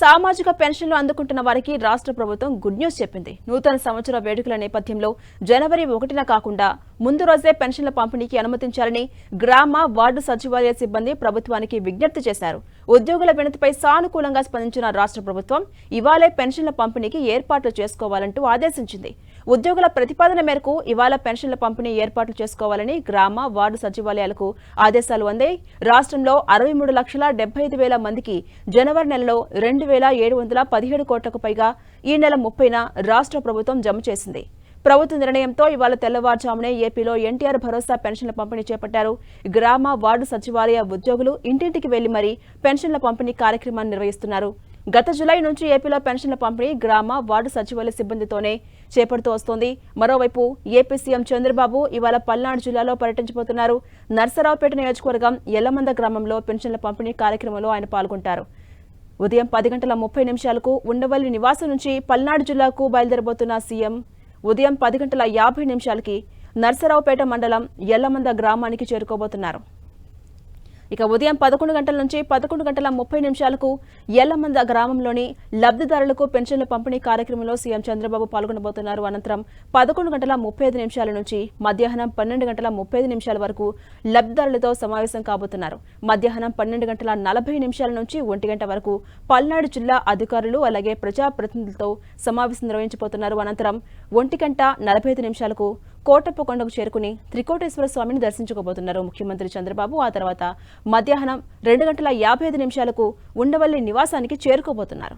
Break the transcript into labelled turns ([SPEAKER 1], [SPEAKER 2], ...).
[SPEAKER 1] సామాజిక పెన్షన్లు అందుకుంటున్న వారికి రాష్ట్ర ప్రభుత్వం గుడ్ న్యూస్ చెప్పింది. నూతన సంవత్సర వేడుకల నేపథ్యంలో జనవరి ఒకటిన కాకుండా ముందు రోజే పెన్షన్ల పంపిణీకి అనుమతించాలని గ్రామ వార్డు సచివాలయ సిబ్బంది ప్రభుత్వానికి విజ్ఞప్తి చేశారు. ఉద్యోగుల వినతిపై సానుకూలంగా స్పందించిన రాష్ట్ర ప్రభుత్వం ఇవాళే పెన్షన్ల పంపిణీకి ఏర్పాట్లు చేసుకోవాలంటూ ఆదేశించింది. ఉద్యోగుల ప్రతిపాదన మేరకు ఇవాళ పెన్షన్ల పంపిణీ ఏర్పాట్లు చేసుకోవాలని గ్రామ వార్డు సచివాలయాలకు ఆదేశాలు అందాయి. రాష్ట్రంలో అరవై మూడు లక్షల డెబ్బై ఐదు వేల మందికి జనవరి నెలలో రెండు వేల ఏడు వందల పదిహేడు కోట్లకు పైగా ఈ నెల ముప్పైన రాష్ట్ర ప్రభుత్వం జమ చేసింది. ప్రభుత్వ నిర్ణయంతో ఇవాళ తెల్లవారుజామునే ఏపీలో ఎన్టీఆర్ భరోసా పెన్షన్ల పంపిణీ చేపట్టారు. గ్రామ వార్డు సచివాలయ ఉద్యోగులు ఇంటింటికి వెళ్ళి మరీ పెన్షన్ల పంపిణీ కార్యక్రమాన్ని నిర్వహిస్తున్నారు. గత జులై నుంచి ఏపీలో పెన్షన్ల పంపిణీ గ్రామ వార్డు సచివాలయ సిబ్బందితోనే చేపడుతూ వస్తోంది. మరోవైపు ఏపీ సీఎం చంద్రబాబు ఇవాళ పల్నాడు జిల్లాలో పర్యటించబోతున్నారు. నర్సరావుపేట నియోజకవర్గం ఎల్లమంద గ్రామంలో పెన్షన్ల పంపిణీ కార్యక్రమంలో ఆయన పాల్గొంటారు. ఉదయం పది గంటల ముప్పై నిమిషాలకు ఉండవల్లి నివాసం నుంచి పల్నాడు జిల్లాకు బయలుదేరబోతున్న సీఎం ఉదయం పది గంటల యాభై నిమిషాలకి నర్సరావుపేట మండలం ఎల్లమంద గ్రామానికి చేరుకోబోతున్నారు. ఇక ఉదయం పదకొండు గంటల నుంచి పదకొండు గంటల ముప్పై నిమిషాలకు ఎల్లమంద గ్రామంలోని లబ్ధిదారులకు పెన్షన్ల పంపిణీ కార్యక్రమంలో సీఎం చంద్రబాబు పాల్గొనబోతున్నారు. అనంతరం పదకొండు గంటల ముప్పై ఐదు నిమిషాల నుంచి మధ్యాహ్నం పన్నెండు గంటల ముప్పై ఐదు నిమిషాల వరకు లబ్ధిదారులతో సమావేశం కాబోతున్నారు. మధ్యాహ్నం పన్నెండు గంటల నలభై నిమిషాల నుంచి ఒంటి గంట వరకు పల్నాడు జిల్లా అధికారులు అలాగే ప్రజాప్రతినిధులతో సమావేశం నిర్వహించబోతున్నారు. అనంతరం ఒంటి గంట నలభై ఐదు నిమిషాలకు కోటప్పకొండకు చేరుకుని త్రికోటేశ్వర స్వామిని దర్శించుకోబోతున్నారు ముఖ్యమంత్రి చంద్రబాబు. ఆ తర్వాత మధ్యాహ్నం రెండు గంటల యాభై ఐదు నిమిషాలకు ఉండవల్లి నివాసానికి చేరుకోబోతున్నారు.